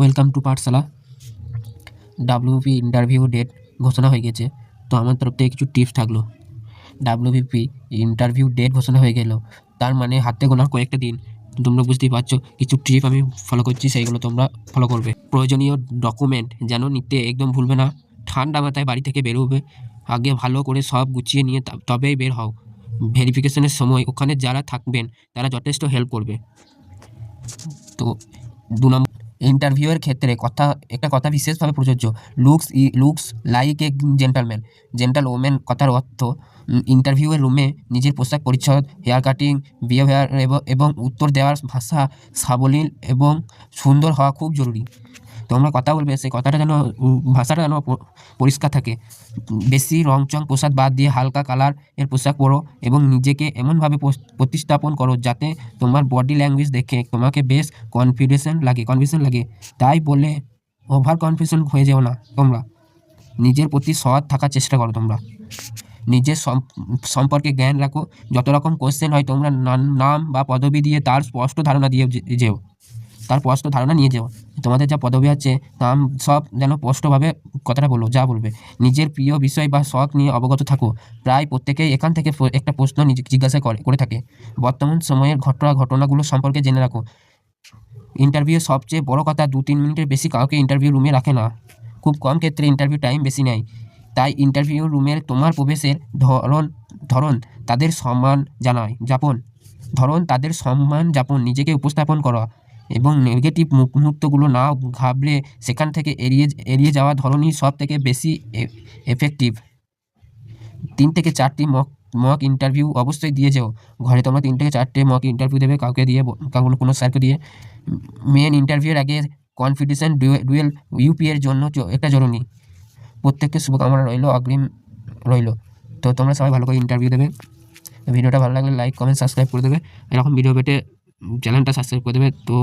Welcome to Pathshala WP interview date ঘোষণা হয়ে গেছে, তো আমার তরফ থেকে কিছু টিপস থাকল। ডাব্লিউবিপি ইন্টারভিউ ডেট ঘোষণা হয়ে গেল, তার মানে হাতে গোনার কয়েকটা দিন। তোমরা বুঝতেই পারছ, কিছু ট্রিপ আমি ফলো করছি, সেইগুলো তোমরা ফলো করবে। প্রয়োজনীয় ডকুমেন্ট যেন নিতে একদম ভুলবে না, ঠান্ডা মাথায় বাড়ি থেকে বেরোবে। আগে ভালো করে সব গুছিয়ে নিয়ে তবেই বের হও। ভেরিফিকেশনের সময় ওখানে যারা থাকবেন, তারা যথেষ্ট হেল্প করবে। তো দু নম্বর ইন্টারভিউয়ের ক্ষেত্রে কথা, একটা কথা বিশেষভাবে প্রযোজ্য। Looks E looks like a gentleman gentle women কথার অর্থ ইন্টারভিউয়ের রুমে নিজের পোশাক পরিচ্ছদ হেয়ার কাটিং বিহেভিয়ার এবং উত্তর দেওয়ার ভাষা সাবলীল এবং সুন্দর হওয়া খুব জরুরি। তোমরা কথা বলবে, সেই কথাটা যেন ভাষাটা যেন পরিষ্কার থাকে। বেশি রংচং পোশাক বাদ দিয়ে হালকা কালারের পোশাক পরো এবং নিজেকে এমনভাবে প্রতিস্থাপন করো যাতে তোমার বডি ল্যাঙ্গুয়েজ দেখে তোমাকে বেশ কনফিডেন্স লাগে কনফিডেন্স লাগে। তাই বলে ওভার কনফিডেন্স হয়ে যেও না তোমরা। নিজের প্রতি সৎ থাকার চেষ্টা করো তোমরা। নিজের সম্পর্কে জ্ঞান রাখো। যত রকম কোশ্চেন হয় তোমরা নাম বা পদবি দিয়ে তার স্পষ্ট ধারণা দিয়ে যেও। তার স্পষ্ট ধারণা নিয়ে যেও। তোমাদের যা পদবি আছে, নাম সব যেন স্পষ্টভাবে কথাটা বলো, যা বলবে। নিজের প্রিয় বিষয় বা শখ নিয়ে অবগত থাকো। প্রায় প্রত্যেকেই এখান থেকে একটা প্রশ্ন জিজ্ঞাসা করে করে থাকে। বর্তমান সময়ের ঘটনা, ঘটনাগুলো সম্পর্কে জেনে রাখো। ইন্টারভিউ সবচেয়ে বড় কথা, দু তিন মিনিটের বেশি কাউকে ইন্টারভিউ রুমে রাখে না। খুব কম ক্ষেত্রে ইন্টারভিউ টাইম বেশি নেয়। তাই ইন্টারভিউ রুমের তোমার প্রবেশের ধরন ধরন তাদের সম্মান জানায়। যাপন। ধরন তাদের সম্মান যাপন। নিজেকে উপস্থাপন করা। এবং নেগেটিভ মুহূর্তগুলো না ঘাবড়ে সেখান থেকে এড়িয়ে এড়িয়ে যাওয়া ধরনই সব থেকে বেশি এফেক্টিভ তিন থেকে চারটি মক মক ইন্টারভিউ অবশ্যই দিয়ে যেও। ঘরে তোমরা তিন থেকে চারটে মক ইন্টারভিউ দেবে, কাউকে দিয়ে কাউকে কোনো স্যারকে দিয়ে। মেন ইন্টারভিউয়ের আগে কনফিডেন্স ডুয়েল ইউপি এর জন্য একটা জরুরি। প্রত্যেককে শুভকামনা রইল, অগ্রিম রইল। তো তোমরা সবাই ভালো করে ইন্টারভিউ দেবে। ভিডিওটা ভালো লাগলে লাইক কমেন্ট সাবস্ক্রাইব করে দেবে। এরকম ভিডিও পেতে চ্যানেলটা সাবস্ক্রাইব করে দেবে। তো